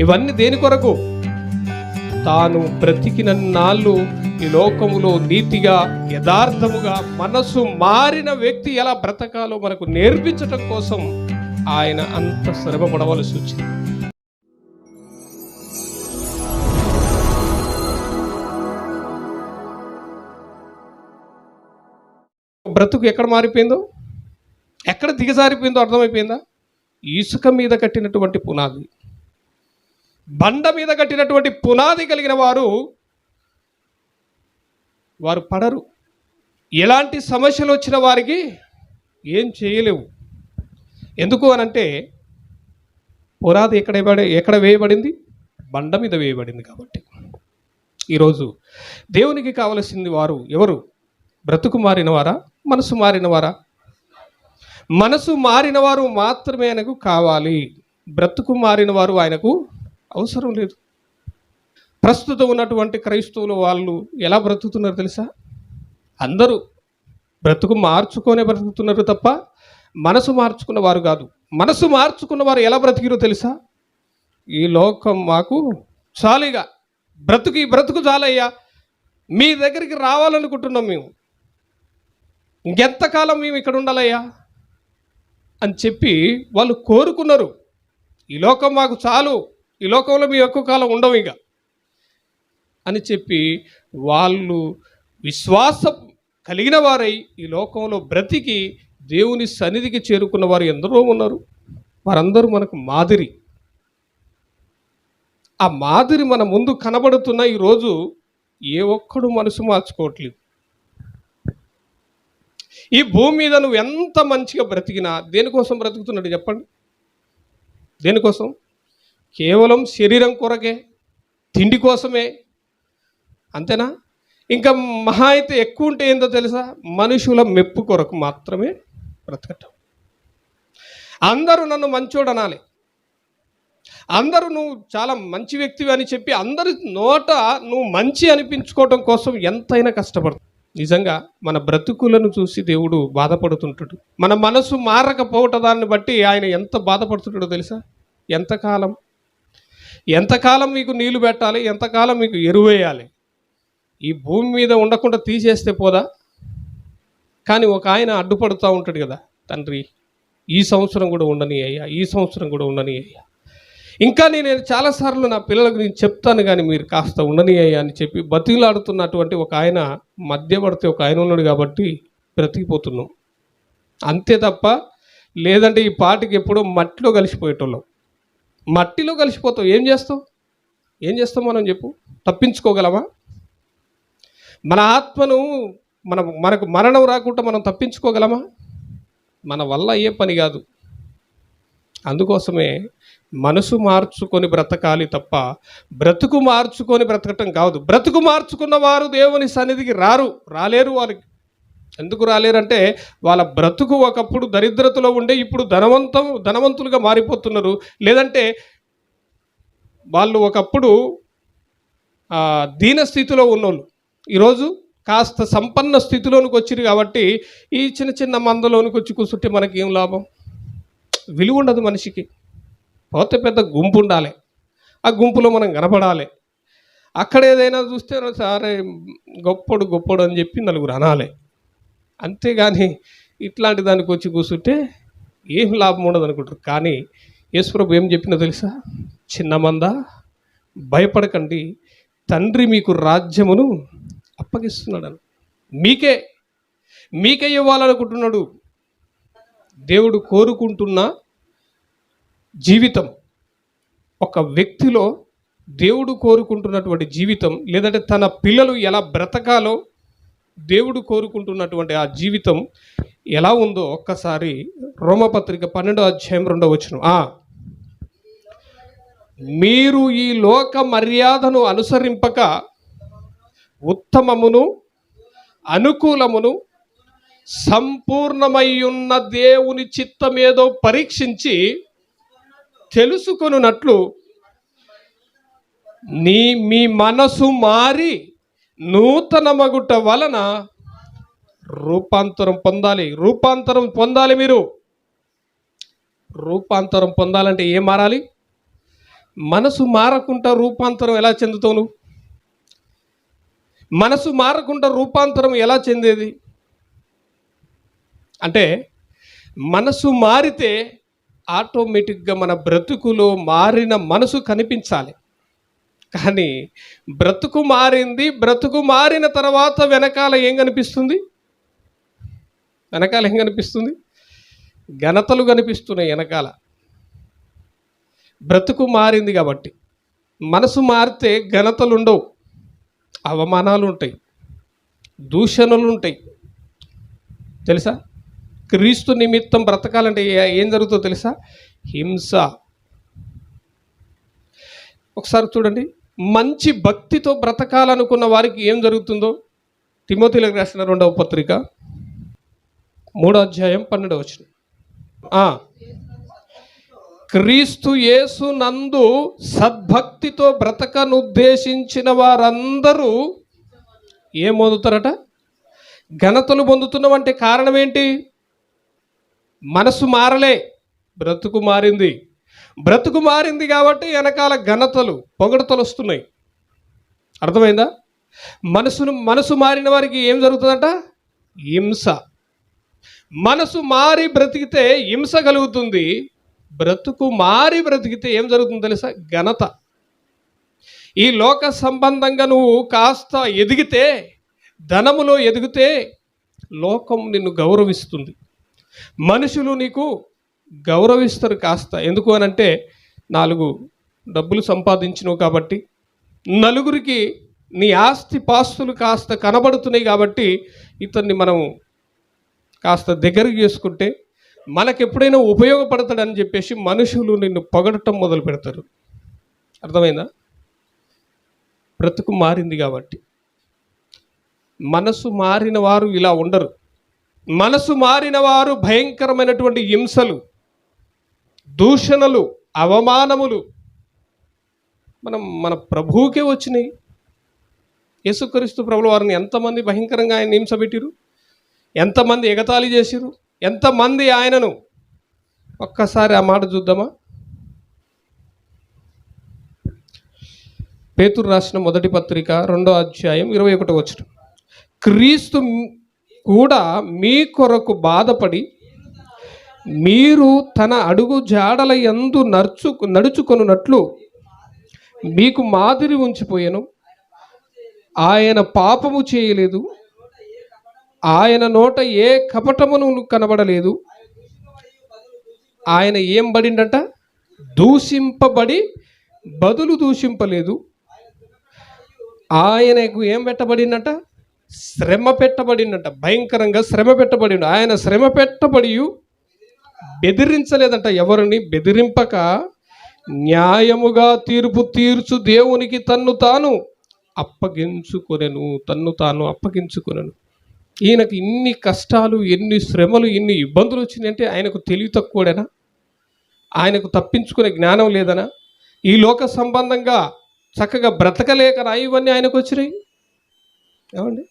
ఇవన్నీ దేని కొరకు? తాను బ్రతికిన నాళ్ళు ఈ లోకములో నీతిగా యథార్థముగా మనసు మారిన వ్యక్తి ఎలా బ్రతకాలో మనకు నేర్పించటం కోసం ఆయన అంత శ్రమ పడవలసి వచ్చింది. బ్రతుకు ఎక్కడ మారిపోయిందో? ఎక్కడ దిగజారిపోయిందో అర్థమైపోయిందా? ఇసుక మీద కట్టినటువంటి పునాది. బండ మీద కట్టినటువంటి పునాది కలిగిన వారు వారు పడరు. ఎలాంటి సమస్యలు వచ్చిన వారికి ఏం చేయలేవు. ఎందుకు అనంటే పునాది ఎక్కడ వేయబడి ఎక్కడ వేయబడింది? బండ మీద వేయబడింది కాబట్టి. ఈరోజు దేవునికి కావలసింది వారు ఎవరు? బ్రతుకు మారినవారా? మనసు మారినవారా? మనసు మారినవారు మాత్రమే ఆయనకు కావాలి. బ్రతుకు మారిన వారు ఆయనకు అవసరం లేదు. ప్రస్తుతం ఉన్నటువంటి క్రైస్తవులు వాళ్ళు ఎలా బ్రతుకుతున్నారు తెలుసా? అందరూ బ్రతుకు మార్చుకొనే బ్రతుకుతున్నారు తప్ప మనసు మార్చుకున్న వారు కాదు. మనసు మార్చుకున్న వారు ఎలా బ్రతికిరో తెలుసా? ఈ లోకం మాకు చాలిగా బ్రతుకు ఈ బ్రతుకు చాలయ్యా. మీ దగ్గరికి రావాలనుకుంటున్నాం మేము. ఇంకెంతకాలం మేము ఇక్కడ ఉండాలయ్యా? అని చెప్పి వాళ్ళు కోరుకున్నారు. ఈ లోకం మాకు చాలు. ఈ లోకంలో మీ ఎక్కువ కాలం ఉండవు ఇక. అని చెప్పి వాళ్ళు విశ్వాసం కలిగిన వారై ఈ లోకంలో బ్రతికి దేవుని సన్నిధికి చేరుకున్న వారు ఎందరో ఉన్నారు. వారందరూ మనకు మాదిరి. ఆ మాదిరి మన ముందు కనబడుతున్న ఈరోజు ఏ ఒక్కడు మనసు మార్చుకోవట్లేదు. ఈ భూమి మీద నువ్వు ఎంత మంచిగా బ్రతికినా దేనికోసం బ్రతుకుతున్నాడు చెప్పండి? దేనికోసం? కేవలం శరీరం కొరకే తిండి కోసమే. అంతేనా? ఇంకా మహా అయితే ఎక్కువ ఉంటే ఏందో తెలుసా? మనుషుల మెప్పు కొరకు మాత్రమే బ్రతకటం. అందరూ నన్ను మంచోడు అనాలి. అందరూ నువ్వు చాలా మంచి వ్యక్తివి అని చెప్పి అందరి నోట నువ్వు మంచి అనిపించుకోవటం కోసం ఎంతైనా కష్టపడుతుంది నిజంగా మన బ్రతుకులను చూసి దేవుడు బాధపడుతుంటాడు. మన మనసు మారకపోవట దాన్ని బట్టి ఆయన ఎంత బాధపడుతుంటాడో తెలుసా? ఎంతకాలం ఎంతకాలం మీకు నీళ్ళు పెట్టాలి? ఎంతకాలం మీకు ఎరువు వేయాలి? ఈ భూమి మీద ఉండకుండా తీసేస్తే పోదా? కానీ ఒక ఆయన అడ్డుపడుతూ ఉంటాడు కదా తండ్రి ఈ సంవత్సరం కూడా ఉండని అయ్యా ఈ సంవత్సరం కూడా ఉండని అయ్యా. ఇంకా నేను చాలాసార్లు నా పిల్లలకు నేను చెప్తాను కానీ మీరు కాస్త ఉండని అయ్యా అని చెప్పి బతిలాడుతున్నటువంటి ఒక ఆయన మధ్యపడితే ఒక ఆయన ఉన్నాడు కాబట్టి బ్రతికిపోతున్నాం. అంతే తప్ప లేదంటే ఈ పాటికి ఎప్పుడో మట్టిలో కలిసిపోయేటోళ్ళం. మట్టిలో కలిసిపోతావు. ఏం చేస్తావు? ఏం చేస్తాం మనం చెప్పు. తప్పించుకోగలమా? మన ఆత్మను మన మనకు మరణం రాకుండా మనం తప్పించుకోగలమా? మన వల్ల ఏ పని కాదు. అందుకోసమే మనసు మార్చుకొని బ్రతకాలి తప్ప బ్రతుకు మార్చుకొని బ్రతకటం కాదు. బ్రతుకు మార్చుకున్న వారు దేవుని సన్నిధికి రారు. రాలేరు వారికి ఎందుకు రాలేరంటే వాళ్ళ బ్రతుకు ఒకప్పుడు దరిద్రతలో ఉండే ఇప్పుడు ధనవంతం ధనవంతులుగా మారిపోతున్నారు. లేదంటే వాళ్ళు ఒకప్పుడు దీన స్థితిలో ఉన్నోళ్ళు. ఈరోజు కాస్త సంపన్న స్థితిలోనికి వచ్చిరు కాబట్టి ఈ చిన్న చిన్న మందలోనికి వచ్చి కూర్చుంటే మనకి ఏం లాభం? విలువ ఉండదు మనిషికి. పోతే పెద్ద గుంపు ఉండాలి. ఆ గుంపులో మనం కనపడాలి. అక్కడ ఏదైనా చూస్తే సరే గొప్పడు గొప్పడు అని చెప్పి నలుగురు అనాలి. అంతేగాని ఇట్లాంటి దానికి వచ్చి కూర్చుంటే ఏం లాభం ఉండదు అనుకుంటారు కానీ యేసుప్రభు ఏం చెప్పినా తెలుసా? చిన్నమందా భయపడకండి. తండ్రి మీకు రాజ్యమును అప్పగిస్తున్నాడు మీకే మీకే ఇవ్వాలనుకుంటున్నాడు. దేవుడు కోరుకుంటున్న జీవితం ఒక వ్యక్తిలో దేవుడు కోరుకుంటున్నటువంటి జీవితం లేదంటే తన పిల్లలు ఎలా బ్రతకాలో దేవుడు కోరుకుంటున్నటువంటి ఆ జీవితం ఎలా ఉందో ఒక్కసారి రోమపత్రిక పన్నెండో అధ్యాయం రెండో వచ్చిన మీరు ఈ లోక మర్యాదను అనుసరింపక ఉత్తమమును అనుకూలమును సంపూర్ణమయ్యున్న దేవుని చిత్తమేదో పరీక్షించి తెలుసుకొనున్నట్లు నీ మీ మనసు మారి నూతన మగుట వలన రూపాంతరం పొందాలి. రూపాంతరం పొందాలి మీరు. రూపాంతరం పొందాలంటే ఏం మారాలి? మనసు మారకుండా రూపాంతరం ఎలా చెందుతావు నువ్వు? మనసు మారకుండా రూపాంతరం ఎలా చెందేది? అంటే మనసు మారితే ఆటోమేటిక్గా మన బ్రతుకులో మారిన మనసు కనిపించాలి. కానీ బ్రతుకు మారింది బ్రతుకు మారిన తర్వాత వెనకాల ఏం కనిపిస్తుంది? వెనకాల ఏం కనిపిస్తుంది? ఘనతలు కనిపిస్తున్నాయి వెనకాల. బ్రతుకు మారింది కాబట్టి. మనసు మారితే ఘనతలు ఉండవు అవమానాలు ఉంటాయి దూషణలు ఉంటాయి. తెలుసా? క్రీస్తు నిమిత్తం బ్రతకాలంటే ఏ- ఏం జరుగుతుందో తెలుసా? హింస. ఒకసారి చూడండి. మంచి భక్తితో బ్రతకాలనుకున్న వారికి ఏం జరుగుతుందో? తిమోతిలకు రాసిన రెండవ పత్రిక మూడో అధ్యాయం పన్నెండవ వచ్చిన క్రీస్తు యేసు నందు సద్భక్తితో బ్రతకనుద్దేశించిన వారందరూ ఏం పొందుతారట ఘనతలు పొందుతున్నామంటే కారణం ఏంటి మనసు మారలే బ్రతుకు మారింది. బ్రతుకు మారింది కాబట్టి వెనకాల ఘనతలు పొగడతలు వస్తున్నాయి. అర్థమైందా? మనసును మనసు మారిన వారికి ఏం జరుగుతుందంట? హింస. మనసు మారి బ్రతికితే హింస కలుగుతుంది. బ్రతుకు మారి బ్రతికితే ఏం జరుగుతుంది తెలుసా? ఘనత. ఈ లోక సంబంధంగా నువ్వు కాస్త ఎదిగితే ధనములో ఎదిగితే లోకం నిన్ను గౌరవిస్తుంది. మనుషులు నీకు గౌరవిస్తారు కాస్త. ఎందుకు అనంటే నాలుగు డబ్బులు సంపాదించినవు కాబట్టి నలుగురికి నీ ఆస్తి పాస్తులు కాస్త కనబడుతున్నాయి కాబట్టి ఇతన్ని మనం కాస్త దగ్గరకు చేసుకుంటే మనకు ఎప్పుడైనా ఉపయోగపడతాడని చెప్పేసి మనుషులు నిన్ను పొగడటం మొదలు పెడతారు. అర్థమైందా? బ్రతుకు మారింది కాబట్టి. మనసు మారిన వారు ఇలా ఉండరు. మనసు మారిన వారు భయంకరమైనటువంటి హింసలు దూషణలు అవమానములు మనం మన ప్రభువుకే వచ్చినాయి. యేసుక్రీస్తు ప్రభుల వారిని ఎంతమంది భయంకరంగా ఆయన హింస ఎంతమంది ఎగతాళి చేసిరు? ఎంతమంది ఆయనను? ఒక్కసారి ఆ మాట చూద్దామా? పేతురు రాసిన మొదటి పత్రిక రెండో అధ్యాయం ఇరవై ఒకటో వచ్చిన క్రీస్తు కూడా మీ కొరకు బాధపడి మీరు తన అడుగు జాడల ఎందు నడుచు నడుచుకొనున్నట్లు మీకు మాదిరి ఉంచిపోయాను. ఆయన పాపము చేయలేదు. ఆయన నోట ఏ కపటమును కనబడలేదు. ఆయన ఏం పడిండట దూషింపబడి బదులు దూషింపలేదు. ఆయనకు ఏం పెట్టబడిందట శ్రమ పెట్టబడిందట భయంకరంగా శ్రమ పెట్టబడిండు. ఆయన శ్రమ పెట్టబడి బెదిరించలేదంట ఎవరిని? బెదిరింపక న్యాయముగా తీర్పు తీర్చు దేవునికి తన్ను తాను అప్పగించుకొనెను తన్ను తాను అప్పగించుకొనెను. ఈయనకు ఇన్ని కష్టాలు ఎన్ని శ్రమలు ఎన్ని ఇబ్బందులు వచ్చినాయంటే ఆయనకు తెలివి తక్కువడేనా? ఆయనకు తప్పించుకునే జ్ఞానం లేదనా? ఈ లోక సంబంధంగా చక్కగా బ్రతకలేకనా ఇవన్నీ ఆయనకు వచ్చినాయి? ఏమండి?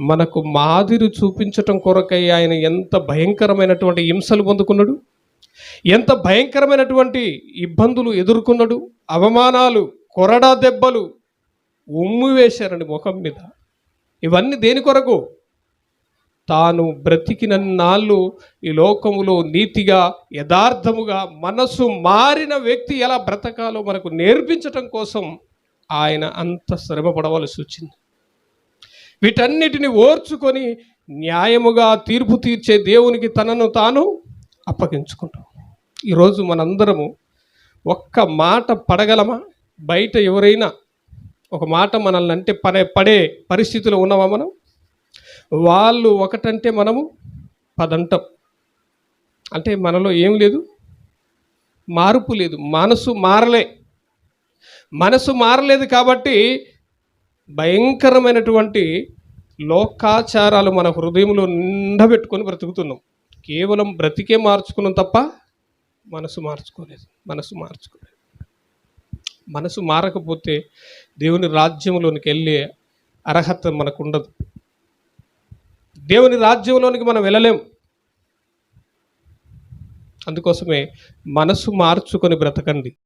మనకు మాదిరి చూపించటం కొరకై ఆయన ఎంత భయంకరమైనటువంటి హింసలు పొందుకున్నాడు? ఎంత భయంకరమైనటువంటి ఇబ్బందులు ఎదుర్కొన్నాడు? అవమానాలు కొరడా దెబ్బలు ఉమ్ము వేశారండి ముఖం మీద. ఇవన్నీ దేని కొరకు? తాను బ్రతికిన నాళ్ళు ఈ లోకములో నీతిగా యథార్థముగా మనసు మారిన వ్యక్తి ఎలా బ్రతకాలో మనకు నేర్పించటం కోసం ఆయన అంత శ్రమ పడవలసి వచ్చింది. వీటన్నిటిని ఓర్చుకొని న్యాయముగా తీర్పు తీర్చే దేవునికి తనను తాను అప్పగించుకుంటాం. ఈరోజు మనందరము ఒక్క మాట పడగలమా? బయట ఎవరైనా ఒక మాట మనల్ని అంటే పడే పడే పరిస్థితిలో ఉన్నామా మనం? వాళ్ళు ఒకటంటే మనము పదంటాం. అంటే మనలో ఏం లేదు? మార్పు లేదు. మనసు మారలే. మనసు మారలేదు కాబట్టి భయంకరమైనటువంటి లోకాచారాలు మన హృదయంలో నిండబెట్టుకొని బ్రతుకుతున్నాం. కేవలం బ్రతికే మార్చుకున్నాం తప్ప మనసు మార్చుకోలేదు. మనసు మార్చుకోలేదు. మనసు మారకపోతే దేవుని రాజ్యంలోనికి వెళ్ళే అర్హత మనకు ఉండదు దేవుని రాజ్యంలోనికి మనం వెళ్ళలేం. అందుకోసమే మనసు మార్చుకొని బ్రతకండి.